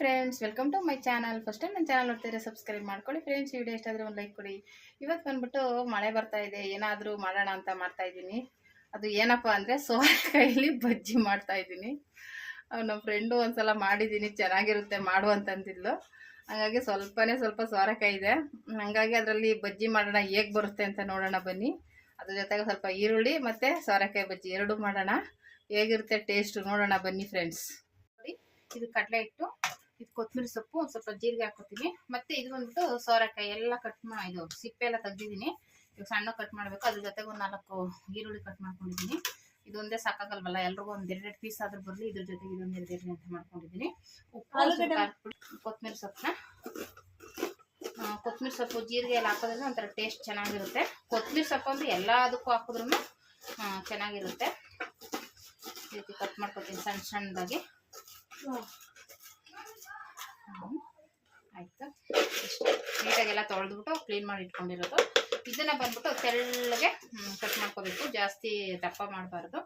Friends welcome to my channel first time ನನ್ನ channel ನೋಡ್ತಿದ್ರೆ subscribe ಮಾಡ್ಕೊಳ್ಳಿ. ಫ್ರೆಂಡ್ಸ್ ವಿಡಿಯೋ ಇಷ್ಟ ಆದರೆ ಒಂದು ಲೈಕ್ ಕೊಡಿ. ಇವತ್ತು ಬಂದ್ಬಿಟ್ಟು ಮಳೆ ಬರ್ತಾ ಇದೆ. ಏನಾದರೂ ಮಾಡೋಣ ಅಂತ ಮಾಡ್ತಾ ಇದ್ದೀನಿ. ಅದು ಏನಪ್ಪ ಅಂದರೆ ಸೋರೆಕಾಯಲ್ಲಿ ಬಜ್ಜಿ ಮಾಡ್ತಾ ಇದ್ದೀನಿ. ನಮ್ಮ ಫ್ರೆಂಡು ಒಂದ್ಸಲ ಮಾಡಿದ್ದೀನಿ. ಚೆನ್ನಾಗಿರುತ್ತೆ, ಮಾಡು ಅಂತಂದಿದ್ಲು. ಹಾಗಾಗಿ ಸ್ವಲ್ಪನೇ ಸ್ವಲ್ಪ ಸೋರೆಕಾಯಿ ಇದೆ. ಹಾಗಾಗಿ ಅದರಲ್ಲಿ ಬಜ್ಜಿ ಮಾಡೋಣ ಹೇಗೆ ಬರುತ್ತೆ ಅಂತ ನೋಡೋಣ ಬನ್ನಿ. ಅದ್ರ ಜೊತೆಗೆ ಸ್ವಲ್ಪ ಈರುಳ್ಳಿ ಮತ್ತು ಸೋರೆಕಾಯಿ ಬಜ್ಜಿ ಎರಡು ಮಾಡೋಣ. ಹೇಗಿರುತ್ತೆ ಟೇಸ್ಟು ನೋಡೋಣ ಬನ್ನಿ ಫ್ರೆಂಡ್ಸ್ ಇದು ಕಡಲೆ ಹಿಟ್ಟು. ಇದು ಕೊತ್ತಂಬರಿ ಸೊಪ್ಪು ಒಂದು ಸ್ವಲ್ಪ ಜೀರಿಗೆ ಹಾಕೋತೀನಿ ಮತ್ತೆ ಇದು ಬಂದ್ಬಿಟ್ಟು ಸೋರೆಕಾಯಿ ಎಲ್ಲ ಕಟ್ ಮಾ ಇದು ಸಿಪ್ಪೆ ಎಲ್ಲ ತೆಗ್ದಿದ್ದೀನಿ. ಇವಾಗ ಸಣ್ಣ ಕಟ್ ಮಾಡಬೇಕು. ಅದ್ರ ಜೊತೆಗೆ ಒಂದು ನಾಲ್ಕು ಈರುಳ್ಳಿ ಕಟ್ ಮಾಡ್ಕೊಂಡಿದ್ದೀನಿ. ಇದೊಂದೇ ಸಾಕಾಗಲ್ವಲ್ಲ? ಎಲ್ರಿಗೂ ಒಂದು ಎರಡೆರಡು ಪೀಸ್ ಆದ್ರೂ ಬರಲಿ. ಇದ್ರ ಜೊತೆಗೆ ಇದೊಂದು ಎರಡೆರಡು ಅಂತ ಮಾಡ್ಕೊಂಡಿದ್ದೀನಿ. ಉಪ್ಪು ಕೊತ್ತಂಬರಿ ಸೊಪ್ಪನ್ನ. ಕೊತ್ತಂಬರಿ ಸೊಪ್ಪು ಜೀರಿಗೆ ಎಲ್ಲ ಹಾಕೋದ್ರಿಂದ ಒಂಥರ ಟೇಸ್ಟ್ ಚೆನ್ನಾಗಿರುತ್ತೆ. ಕೊತ್ತಂಬರಿ ಸೊಪ್ಪು ಅಂದ್ರೆ ಎಲ್ಲದಕ್ಕೂ ಹಾಕಿದ್ರೂ ಚೆನ್ನಾಗಿರುತ್ತೆ. ಈ ರೀತಿ ಕಟ್ ಮಾಡ್ಕೊತೀನಿ ಸಣ್ಣ ಸಣ್ಣದಾಗಿ. ನೀಟಾಗೆಲ್ಲ ತೊಳೆದ್ಬಿಟ್ಟು ಕ್ಲೀನ್ ಮಾಡಿ ಇಟ್ಕೊಂಡಿರೋದು. ಇದನ್ನು ಬಂದ್ಬಿಟ್ಟು ತೆಳ್ಳಗೆ ಕಟ್ ಮಾಡ್ಕೋಬೇಕು. ಜಾಸ್ತಿ ದಪ್ಪ ಮಾಡಬಾರ್ದು.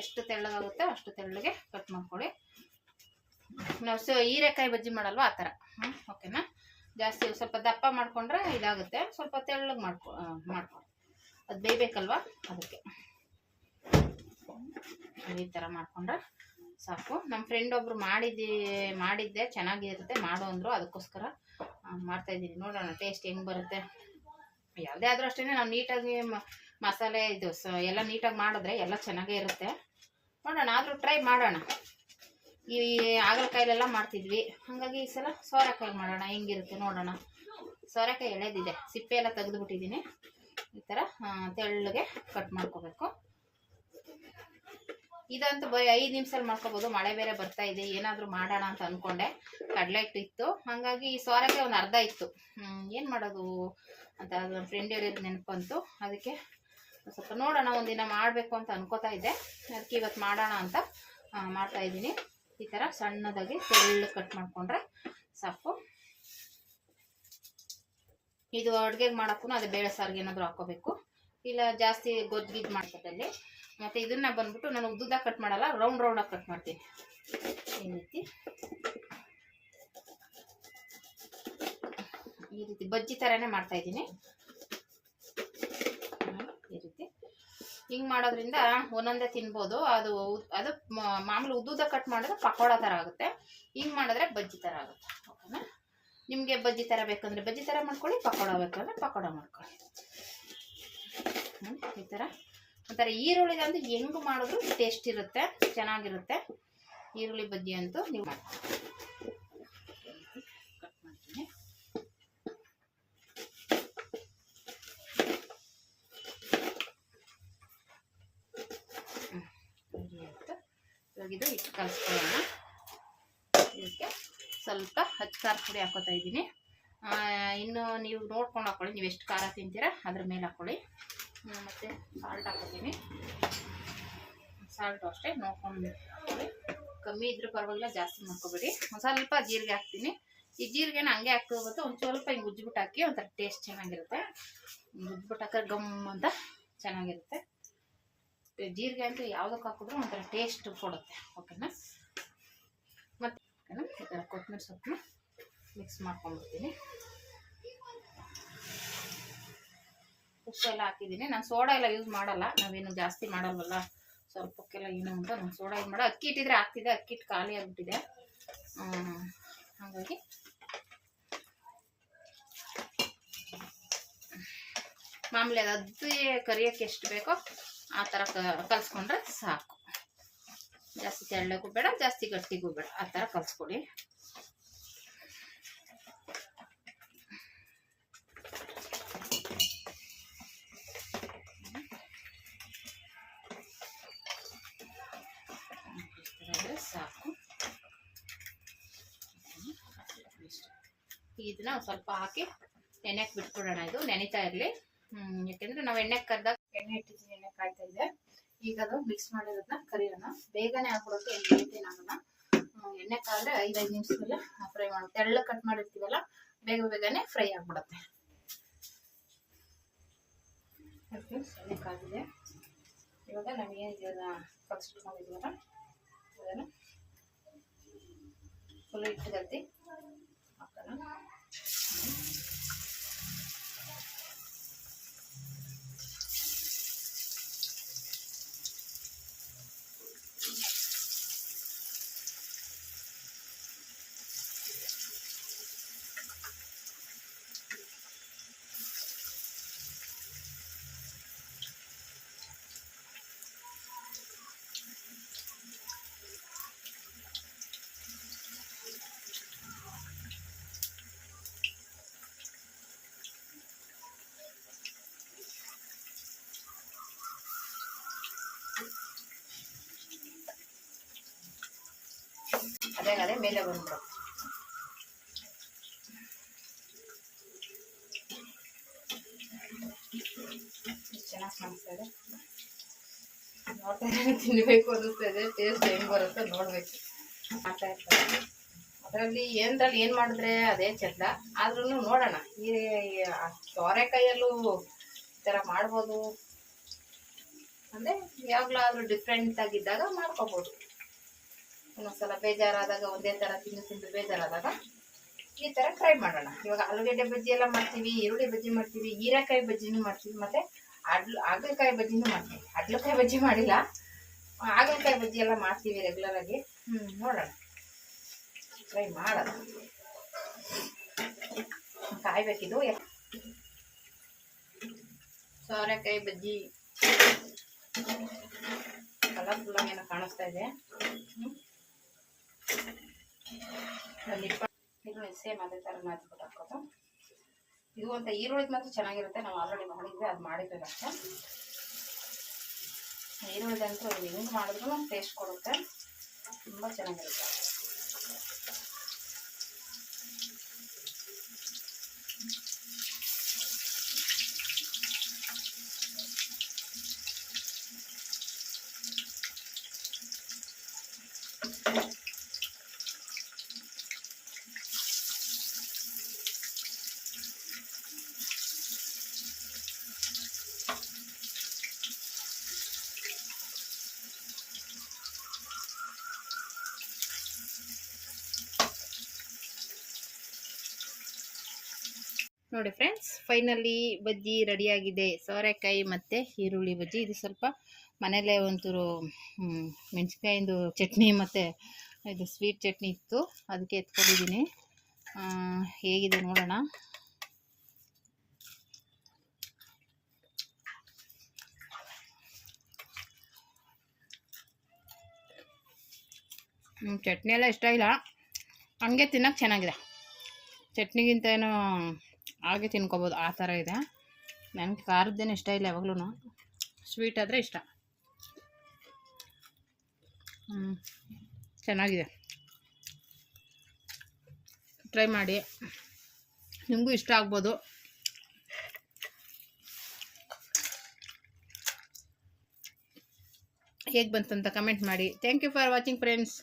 ಎಷ್ಟು ತೆಳ್ಳಗಾಗುತ್ತೆ ಅಷ್ಟು ತೆಳ್ಳಗೆ ಕಟ್ ಮಾಡ್ಕೊಳ್ಳಿ. ನಾವು ಸೊ, ಹೀರೆಕಾಯಿ ಬಜ್ಜಿ ಮಾಡಲ್ವಾ ಆ ಥರ ಹ್ಞೂ ಓಕೆನಾ ಜಾಸ್ತಿ ಸ್ವಲ್ಪ ದಪ್ಪ ಮಾಡಿಕೊಂಡ್ರೆ ಇದಾಗುತ್ತೆ. ಸ್ವಲ್ಪ ತೆಳ್ಳಗೆ ಮಾಡ್ಕೊ ಮಾಡ್ಕೊಳ್ಳಿ. ಅದು ಬೇಯಬೇಕಲ್ವಾ? ಅದಕ್ಕೆ. ಈ ಥರ ಮಾಡ್ಕೊಂಡ್ರೆ ಸಾಕು. ನಮ್ಮ ಫ್ರೆಂಡ್ ಒಬ್ರು ಮಾಡಿದ್ದೆ ಮಾಡಿದ್ದೆ ಚೆನ್ನಾಗಿರುತ್ತೆ ಮಾಡು ಅಂದರು. ಅದಕ್ಕೋಸ್ಕರ ಆ, ಮಾಡ್ತಾ ಇದ್ದೀನಿ. ನೋಡೋಣ ಟೇಸ್ಟ್ ಹೆಂಗೆ ಬರುತ್ತೆ. ಯಾವುದೇ ಆದರೂ ಅಷ್ಟೇ ನಾವು ನೀಟಾಗಿ ಮಸಾಲೆ ಇದು ಎಲ್ಲ ನೀಟಾಗಿ ಮಾಡಿದ್ರೆ ಎಲ್ಲ ಚೆನ್ನಾಗೇ ಇರುತ್ತೆ. ನೋಡೋಣ ಆದರೂ ಟ್ರೈ ಮಾಡೋಣ. ಈ ಹಾಗಲಕಾಯಿಲೆಲ್ಲ ಮಾಡ್ತಿದ್ವಿ. ಹಾಗಾಗಿ ಈ ಸಲ ಸೋರೆಕಾಯಿ ಮಾಡೋಣ ಹೆಂಗಿರುತ್ತೆ ನೋಡೋಣ. ಸೋರೆಕಾಯಿ ಎಳೆದಿದೆ. ಸಿಪ್ಪೆ ಎಲ್ಲ ತೆಗೆದುಬಿಟ್ಟಿದ್ದೀನಿ. ಈ ಥರ ತೆಳ್ಳಗೆ ಕಟ್ ಮಾಡ್ಕೋಬೇಕು. ಇದಂತೂ ಬರೀ ಐದು ನಿಮಿಷದಲ್ಲಿ ಮಾಡ್ಕೋಬೋದು. ಮಳೆ ಬೇರೆ ಬರ್ತಾ ಇದೆ. ಏನಾದರೂ ಮಾಡೋಣ ಅಂತ ಅಂದ್ಕೊಂಡೆ ಕಡಲೆ ಹಿಟ್ಟು ಹಾಗಾಗಿ ಈ ಸೋರೆಗೆ ಒಂದು ಅರ್ಧ ಇತ್ತು. ಏನು ಮಾಡೋದು? ಅಂತ ಅದು ನನ್ನ ಫ್ರೆಂಡ್ ಹೇಳಿದ ನೆನಪಂತು. ಅದಕ್ಕೆ ಸ್ವಲ್ಪ ನೋಡೋಣ, ಒಂದಿನ ಮಾಡಬೇಕು ಅಂತ ಅನ್ಕೋತಾ ಇದ್ದೆ. ಅದಕ್ಕೆ ಇವತ್ತು ಮಾಡೋಣ ಅಂತ ಮಾಡ್ತಾ ಇದ್ದೀನಿ. ಈ ಥರ ಸಣ್ಣದಾಗಿ ತೆಳ್ಳು ಕಟ್ ಮಾಡಿಕೊಂಡ್ರೆ ಸಾಕು. ಇದು ಅಡುಗೆಗೆ ಮಾಡೋಕ್ಕೂ ಅದು ಬೇಳೆ ಸಾರಿಗೆ ಏನಾದರೂ ಹಾಕೋಬೇಕು ಇಲ್ಲ ಜಾಸ್ತಿ ಗೊಜ್ಜಿದ್ ಮಾಡ್ಕೋದಲ್ಲಿ ಮತ್ತು ಇದನ್ನ ಬಂದ್ಬಿಟ್ಟು ನಾನು ಉದ್ದುದ ಕಟ್ ಮಾಡಲ್ಲ ರೌಂಡ್ ರೌಂಡಾಗಿ ಕಟ್ ಮಾಡ್ತೀನಿ. ಈ ರೀತಿ ಈ ರೀತಿ ಬಜ್ಜಿ ಥರನೇ ಮಾಡ್ತಾ ಇದ್ದೀನಿ. ಹ್ಮ್, ಈ ರೀತಿ. ಹಿಂಗೆ ಮಾಡೋದ್ರಿಂದ ಒಂದೊಂದೇ ತಿನ್ಬೋದು. ಅದು ಅದು ಮಾಮೂಲಿ ಉದ್ದುದ ಕಟ್ ಮಾಡಿದ್ರೆ ಪಕೋಡ ಥರ ಆಗುತ್ತೆ. ಹಿಂಗೆ ಮಾಡಿದ್ರೆ ಬಜ್ಜಿ ಥರ ಆಗುತ್ತೆ. ಓಕೆನಾ? ನಿಮಗೆ ಬಜ್ಜಿ ಥರ ಬೇಕಂದ್ರೆ ಬಜ್ಜಿ ಥರ ಮಾಡ್ಕೊಳ್ಳಿ ಪಕೋಡ ಬೇಕಂದ್ರೆ ಪಕೋಡ ಮಾಡ್ಕೊಳ್ಳಿ. ಈ ಥರ ಒಂಥರ ಈರುಳ್ಳಿ ಅಂದ್ರೆ ಹೆಂಗೆ ಮಾಡಿದ್ರು ಟೇಸ್ಟ್ ಇರುತ್ತೆ, ಚೆನ್ನಾಗಿರುತ್ತೆ. ಈರುಳ್ಳಿ ಬಜ್ಜಿ ಅಂತೂ ನೀವು. ಇದು ಇಟ್ಟು ಕಲಿಸ್ಕೊಳ್ಳೋಣ. ಇದಕ್ಕೆ ಸ್ವಲ್ಪ ಹಚ್ಚ ಖಾರ ಪುಡಿ ಹಾಕೋತಾ ಇದ್ದೀನಿ. ಇನ್ನು ನೀವು ನೋಡ್ಕೊಂಡು ಹಾಕೊಳ್ಳಿ, ನೀವು ಎಷ್ಟು ಖಾರ ತಿಂತೀರಾ ಅದ್ರ ಮೇಲೆ ಹಾಕೊಳ್ಳಿ. ಮತ್ತೆ ಸಾಲ್ಟ್ ಹಾಕೋತೀನಿ ಸಾಲ್ಟು ಅಷ್ಟೇ, ನೋಡ್ಕೊಂಡು ಕಮ್ಮಿ ಇದ್ರೂ ಪರವಾಗಿಲ್ಲ, ಜಾಸ್ತಿ ಮಾಡ್ಕೊಬೇಡಿ. ಒಂದು ಸ್ವಲ್ಪ ಜೀರಿಗೆ ಹಾಕ್ತೀನಿ. ಈ ಜೀರಿಗೆನ ಹಂಗೆ ಹಾಕೋಬೋದು ಒಂದು ಸ್ವಲ್ಪ ಹಿಂಗೆ ಉಜ್ಜಿಬಿಟ್ಟು ಹಾಕಿ ಒಂಥರ ಟೇಸ್ಟ್ ಚೆನ್ನಾಗಿರುತ್ತೆ. ಉಜ್ಬಿಟ್ಟು ಹಾಕಿದ್ರೆ ಗಮ್ ಅಂತ ಚೆನ್ನಾಗಿರುತ್ತೆ. ಜೀರಿಗೆ ಅಂತೂ ಯಾವುದಕ್ಕೆ ಹಾಕಿದ್ರು ಒಂಥರ ಟೇಸ್ಟ್ ಕೊಡುತ್ತೆ ಓಕೆನಾ ಮತ್ತು ಈ ಥರ ಕೊತ್ತಂಬರಿ ಸೊಪ್ಪನ್ನ ಮಿಕ್ಸ್ ಮಾಡ್ಕೊಂಡ್ಬಿಡ್ತೀನಿ. ಉಪ್ಪೆಲ್ಲ ಹಾಕಿದ್ದೀನಿ. ನಾನು ಸೋಡಾ ಎಲ್ಲ ಯೂಸ್ ಮಾಡಲ್ಲ. ನಾವೇನು ಜಾಸ್ತಿ ಮಾಡಲ್ವಲ್ಲ? ಸ್ವಲ್ಪಕ್ಕೆಲ್ಲ ಏನು ಅಂತ ನಾನು ಸೋಡಾ ಯೂಸ್ ಮಾಡೋ ಅಕ್ಕಿ ಇಟ್ಟಿದ್ರೆ ಆಗ್ತಿದೆ. ಅಕ್ಕಿ ಇಟ್ಟು ಖಾಲಿ ಆಗಿಬಿಟ್ಟಿದೆ. ಹಾಗಾಗಿ ಮಾಮೂಲಿ ಅದು ಕರಿಯೋಕ್ಕೆ ಎಷ್ಟು ಬೇಕೋ ಆ ಥರ ಕಲಿಸ್ಕೊಂಡ್ರೆ ಸಾಕು. ಜಾಸ್ತಿ ತೆಳ್ಳಗೂ ಬೇಡ, ಜಾಸ್ತಿ ಗಟ್ಟಿಗೂ ಬೇಡ. ಆ ಥರ ಕಲಿಸ್ಕೊಡಿ ಇದನ್ನ ಸ್ವಲ್ಪ ಹಾಕಿ ನೆನೆಕ್ ಬಿಟ್ಬಿಡೋಣ ಇದು. ನೆನೀತಾ ಇರಲಿ. ಯಾಕೆಂದ್ರೆ ನಾವು ಎಣ್ಣೆ ಕರ್ದಾಗ ಎಣ್ಣೆ ಇಟ್ಟಿದ್ದೀನಿ ಎಣ್ಣೆ ಕಾಯ್ತಾ ಇದೆ ಈಗ ಅದು ಮಿಕ್ಸ್ ಮಾಡಿರೋದನ್ನ ಕರಿಯೋಣ. ಬೇಗನೆ ಹಾಕೊಳಕ್ಕೆ ಎಣ್ಣೆ ಆಗಲ್ಲ ಎಣ್ಣೆ ಕಾದ್ರೆ ಐದೈದು ನಿಮಿಷದಲ್ಲಿ ಫ್ರೈ ಮಾಡುತ್ತೆ ಎಳ್ಳ ಕಟ್ ಮಾಡಿರ್ತೀವಲ್ಲ, ಬೇಗ ಬೇಗನೆ ಫ್ರೈ ಆಗ್ಬಿಡುತ್ತೆ. ಎಣ್ಣೆ ಕಾದಿದೆ ಇವಾಗ ನಾವೇನು ಇದನ್ನ ಕಲ್ಸಿಟ್ಕೊಂಡಿದ್ದೀವಲ್ಲ ಅದನ್ನು ಫುಲ್ ಹಾಕೋಣ ಅದೇ ಮೇಲೆ ಬಂದ್ಬಿಡು. ಚೆನ್ನಾಗಿ ಕಾಣಿಸ್ತಾ ಇದೆ. ಇದೆ. ಟೇಸ್ಟ್ ಹೆಂಗ್ ಬರುತ್ತೆ ನೋಡ್ಬೇಕು. ಮಾಡ್ತಾ ಇರ್ತಾರೆ ಅದರಲ್ಲಿ ಏನರಲ್ಲಿ ಏನು ಮಾಡಿದ್ರೆ ಅದೇ ಚಂದ. ಆದ್ರೂ ನೋಡೋಣ. ಈ ಸೋರೆಕಾಯಲ್ಲೂ ಈ ಥರ ಮಾಡ್ಬೋದು. ಅಂದರೆ ಯಾವಾಗಲಾದ್ರೂ ಡಿಫ್ರೆಂಟ್ ಆಗಿದ್ದಾಗ ಮಾಡ್ಕೋಬೋದು. ಒಂದೊಂದ್ಸಲ ಬೇಜಾರಾದಾಗ, ಒಂದೇ ಥರ ತಿಂದು ತಿಂದು ಬೇಜಾರಾದಾಗ ಈ ಥರ ಫ್ರೈ ಮಾಡೋಣ. ಇವಾಗ ಆಲೂಗಡ್ಡೆ ಬಜ್ಜಿ ಎಲ್ಲ ಮಾಡ್ತೀವಿ, ಈರುಳ್ಳಿ ಬಜ್ಜಿ ಮಾಡ್ತೀವಿ, ಹೀರೆಕಾಯಿ ಬಜ್ಜಿನೂ ಮಾಡ್ತೀವಿ, ಮತ್ತು ಅಡ್ಲು, ಹಾಗಲಕಾಯಿ ಬಜ್ಜಿನೂ ಮಾಡ್ತೀವಿ. ಅಡ್ಲಕಾಯಿ ಬಜ್ಜಿ ಮಾಡಿಲ್ಲ. ಹಾಗಲಕಾಯಿ ಬಜ್ಜಿ ಎಲ್ಲ ಮಾಡ್ತೀವಿ ರೆಗ್ಯುಲರ್ ಆಗಿ. ಹ್ಞೂ ನೋಡೋಣ. ಫ್ರೈ ಮಾಡೋಣ. ಕಾಯ್ಬೇಕಿದು. ಸೋರೆಕಾಯಿ ಬಜ್ಜಿ. ಕಲರ್ಫುಲ್ಲಾಗಿ ಏನೋ ಕಾಣಿಸ್ತಾ ಇದೆ. ಒಂದು ಸೇಮ್ ಅದೇ ಥರ ನಾದ್ಬಿಟ್ಟು ಹಾಕೋದು ಇದು ಅಂತ ಈರುಳ್ಳಿ ಮಾತ್ರ ಚೆನ್ನಾಗಿರುತ್ತೆ ನಾವು ಆಲ್ರೆಡಿ ಮಾಡಿದ್ವಿ ಅದು ಮಾಡಿದ್ವಿ ಅಷ್ಟೇ ಈರುಳ್ಳಿದಂತೂ ಹೆಂಗೆ ಮಾಡಿದ್ರು ಟೇಸ್ಟ್ ಕೊಡುತ್ತೆ ತುಂಬ ಚೆನ್ನಾಗಿರುತ್ತೆ ನೋಡಿ ಫ್ರೆಂಡ್ಸ್ ಫೈನಲಿ ಬಜ್ಜಿ ರೆಡಿಯಾಗಿದೆ ಸೋರೆಕಾಯಿ ಮತ್ತು ಈರುಳ್ಳಿ ಬಜ್ಜಿ. ಇದು ಸ್ವಲ್ಪ ಮನೇಲೇ ಒಂಚೂರು ಮೆಣಸಿನ್ಕಾಯಿಂದು ಚಟ್ನಿ ಮತ್ತು ಇದು ಸ್ವೀಟ್ ಚಟ್ನಿ ಇತ್ತು. ಅದಕ್ಕೆ ಎತ್ಕೊಂಡಿದ್ದೀನಿ. ಹೇಗಿದೆ ನೋಡೋಣ. ಚಟ್ನಿ ಎಲ್ಲ ಇಷ್ಟ ಇಲ್ಲ. ಹಂಗೆ ತಿನ್ನೋಕೆ ಚೆನ್ನಾಗಿದೆ. ಚಟ್ನಿಗಿಂತ ಏನೋ ಹಾಗೆ ತಿನ್ಕೋಬೋದು, ಆ ಥರ ಇದೆ. ನನಗೆ ಖಾರದ್ದೇನು ಇಷ್ಟ ಇಲ್ಲ ಯಾವಾಗಲೂ ಸ್ವೀಟ್ ಆದರೆ ಇಷ್ಟ. ಚೆನ್ನಾಗಿದೆ. ಟ್ರೈ ಮಾಡಿ. ನಿಮಗೂ ಇಷ್ಟ ಆಗ್ಬೋದು. ಹೇಗೆ ಬಂತಂತ ಕಮೆಂಟ್ ಮಾಡಿ. Thank you for watching friends